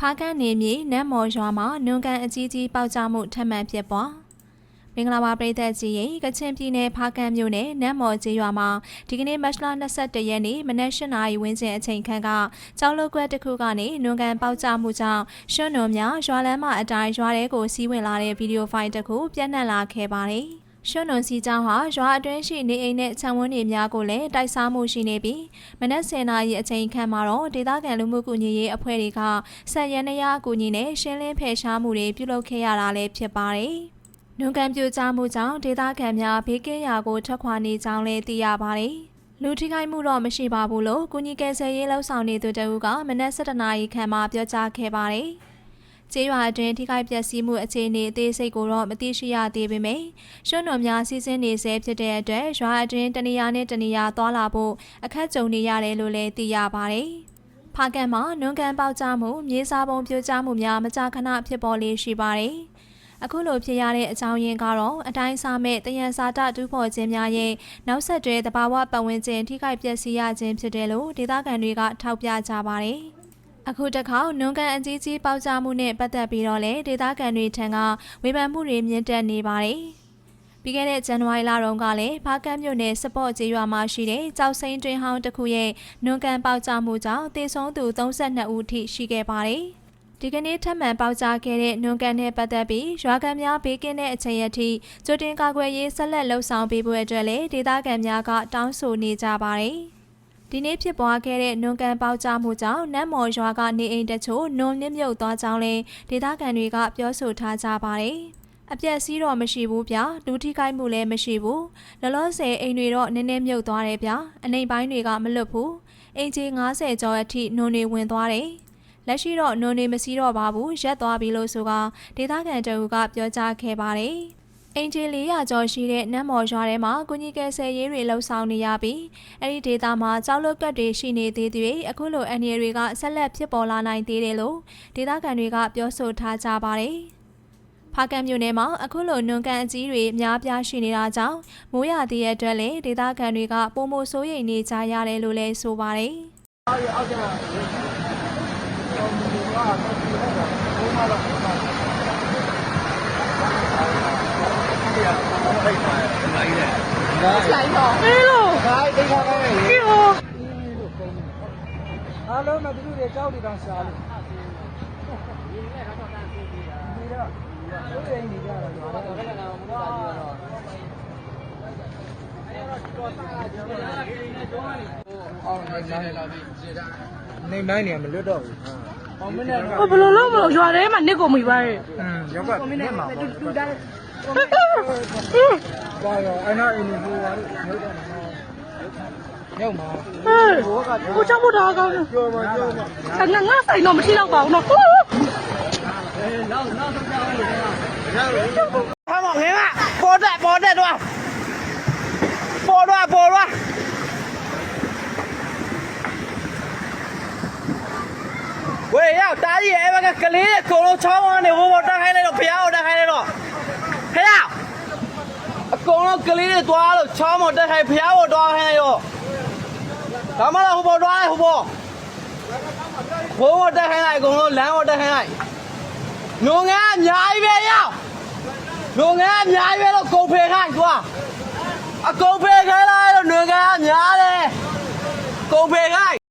ဖားကန်းနေမြေနတ်မော်ရွာမှာနွန်ကန်အကြီးကြီးပေါက်ကြားမှုထပ်မံဖြစ်ပွားမင်္ဂလာပါပရိသတ်ကြီးရေကချင်ပြည်နယ်ဖားကန်းမြို့နယ်နတ်မော်ကျေးရွာမှာဒီကနေ့မတ်လ22ရက်နေ့မနက်၈နာရီဝန်းကျင်အချိန်ခန့်ကကျောင်းလုကွက်တစ်ခုကနေနွန်ကန်ပေါက်ကြားမှုကြောင့်ရွှွန်းနွန်များရွာလမ်းမအတိုင်းရွာထဲကိုစီးဝင်လာတဲ့ဗီဒီယိုဖိုင်တစ်ခုပြန့်နှံ့လာခဲ့ပါတယ်။ ရွှွန်းနွန်စီကျောင်းဟာရွာအတွင်းရှိနေအိမ်နဲ့ခြံဝန်းတွေများကိုလည်းတိုက်စားမှုရှိနေပြီးမနက်10နာရီအချိန်ခန့်မှာတော့ဒေသခံလူမှုကူညီရေးအဖွဲ့တွေကဆက်ရန်နရအကူအညီနဲ့ရှင်းလင်းဖယ်ရှားမှုတွေပြုလုပ်ခဲ့ရတာလည်းဖြစ်ပါတယ်။နွန်ကန်ပြိုကျမှုကြောင့်ဒေသခံများဘေးကင်းရာကိုထွက်ခွာနေကြောင်းလည်းသိရပါတယ်။လူထိခိုက်မှုတော့မရှိပါဘူးလို့ကုညီကယ်ဆယ်ရေးလှုပ်ဆောင်နေသူတအူးကမနက်7:00နာရီခန့်မှာပြောကြားခဲ့ပါတယ်။ ကျေးရွာအတွင်းထိခိုက်ပျက်စီးမှုအခြေအနေအသေးစိတ်ကိုတော့မသိရှိရသေးပေမယ့်ရွှွန်းတော်များစီစဉ်နေဆဲဖြစ်တဲ့အတွက်ရွာအတွင်းတနေရာနဲ့တနေရာသွားလာဖို့အခက်ကြုံနေရတယ်လို့လည်းသိရပါတယ်။ဖားကန်မှာနွန်ကန်ပေါက်ကြားမှုမြေစာပုံပြိုကျမှုများမကြာခဏဖြစ်ပေါ်လေးရှိပါတယ်။အခုလိုဖြစ်ရတဲ့အကြောင်းရင်းကတော့အတိုင်းစားမဲ့တယံစာတတူးဖော်ခြင်းများရဲ့နောက်ဆက်တွဲတဘာဝပတ်ဝန်းကျင်ထိခိုက်ပျက်စီးရခြင်းဖြစ်တယ်လို့ဒေသခံတွေကထောက်ပြကြပါတယ်။ အခုတစ်ခါနွန်ကန်အကြီးကြီးပေါက်ကြားမှုနဲ့ပတ်သက်ပြီးတော့လေဒေသခံတွေထံကဝေဖန်မှုတွေမြင့်တက်နေပါတယ်။ပြီးခဲ့တဲ့ဇန်နဝါရီလတုန်းကလည်းဖားကတ်မြို့နယ်စပေါ့ကျေးရွာမှာရှိတဲ့ကြောက်စိမ်းတွင်ဟောင်းတစ်ခုရဲ့နွန်ကန်ပေါက်ကြားမှုကြောင့်တေဆုံးသူ32ဦးထိရှိခဲ့ပါတယ်။ဒီကနေ့ထပ်မံပေါက်ကြားခဲ့တဲ့နွန်ကန်နဲ့ပတ်သက်ပြီးရွာကန်များဘေးကင်းတဲ့အချိန်အထိကြိုတင်ကာကွယ်ရေးဆက်လက်လှုပ်ဆောင်ပေးဖို့အတွက်လည်းဒေသခံများကတောင်းဆိုနေကြပါတယ်။ ဒီနေ့ဖြစ်ပွားခဲ့တဲ့နွန်ကန်ပေါက်ကြားမှုကြောင့်နတ်မော်ရွာကနေအိမ်တချို့နွန်နစ်မြုပ်သွားကြောင်းလည်းဒေသခံတွေကပြောဆိုထားကြပါတယ်။အပြက်စီးတော့မရှိဘူးဗျာလူထိခိုက်မှုလည်းမရှိဘူးလောလောဆယ်အိမ်တွေတော့နည်းနည်းမြုပ်သွားတယ်ဗျာအနေပိုင်းတွေကမလွတ်ဘူးအိမ်ကြီး90ကျော်အထိနွန်တွေဝင်သွားတယ်လက်ရှိတော့နွန်တွေမစီးတော့ပါဘူးရက်သွားပြီလို့ဆိုကဒေသခံတအူကပြောကြားခဲ့ပါတယ် အင်ဂျီ400ကျော်ရှိတဲ့နတ်မော်ရွာထဲမှာကုညီကယ်ဆယ်ရေးတွေလှုပ်ဆောင်နေရပြီးအဲ့ဒီဒေသမှာကြောက်လွတ်ကတ်တွေရှိနေသေးသည်အခုလိုအန်ရီတွေကဆက်လက်ဖြစ်ပေါ်လာနိုင်သေးတယ်လို့ဒေသခံတွေကပြောဆိုထားကြပါတယ်။ဖားကံမြို့နယ်မှာအခုလိုနွန်ကန်အကြီးတွေများပြားရှိနေတာကြောင့်မိုးရသည့်ရဲ့အတွက်လည်းဒေသခံတွေကပုံမစိုးရိမ်နေကြရတယ်လို့လည်းဆိုပါတယ်။အောက်ရောက်ကြတာ။ဟိုမှာတော့ လိုက်တော့ဟေးလို့ဒါအိတ်ထားခိုင်းတယ်ဟေးလို့အားလုံးကသူတို့တွေကြောက်နေတော့ရှာလို့ဒီနေ့ကတော့တန်းပြေးပြီးတာဒီတော့သူတွေနေကြတာတော့ဘယ်ကနေမှမလုပ်တာကြီးတော့အဲ့တော့တော်တာကျွန်တော်ကဒီနေ့တော့နေအောင်နေလာပြီခြေတာနေနိုင်နေမလွတ်တော့ဘူးဟောမင်းကဘယ်လိုလုပ်မလို့ရွာထဲမှာနစ်ကုန်မိပါရဲ့ဟွန်းရောက်ကနစ်မှာတူတူတာ ပါတော့အနာအင်းဟိုပါလို့ရောက်မှာဟိုချောက်မတော်ကောင်းလို့ကျော်မှာကျော်မှာအဲ့ငါငါဆိုင်တော့မထိတော့ပါဘူးနော်ဟိုအဲနောက်နောက်ဆုံးကြောက်လို့ဟမ်မောင်ဟဲမပေါ်တဲ့ပေါ်တဲ့တော့ပေါ်တော့ပေါ်တော့ဝေးရောက်တားကြီးအဲ့ဘက်ကကလေးအကုန်လုံးချောင်းအောင်နေဟိုပေါ်တာ ကုန်တော့ကလေးတွေသွားလို့ချောင်းမတက်ခိုင်ဖျားပေါ်သွားဟဲ့ရောဒါမှလားဟိုပေါ်သွားဟိုပေါ်ဘုံမတက်ခိုင်လိုက်အကုန်လုံးလမ်းမတက်ခိုင်လိုက်လုံငန်းအများကြီးပဲရောက်လုံငန်းအများကြီးပဲလို့ကုန်ဖေခိုင်သွားအကုန်ဖေခိုင်လိုက်လို့လုံငန်းအများတယ်ကုန်ဖေခိုင်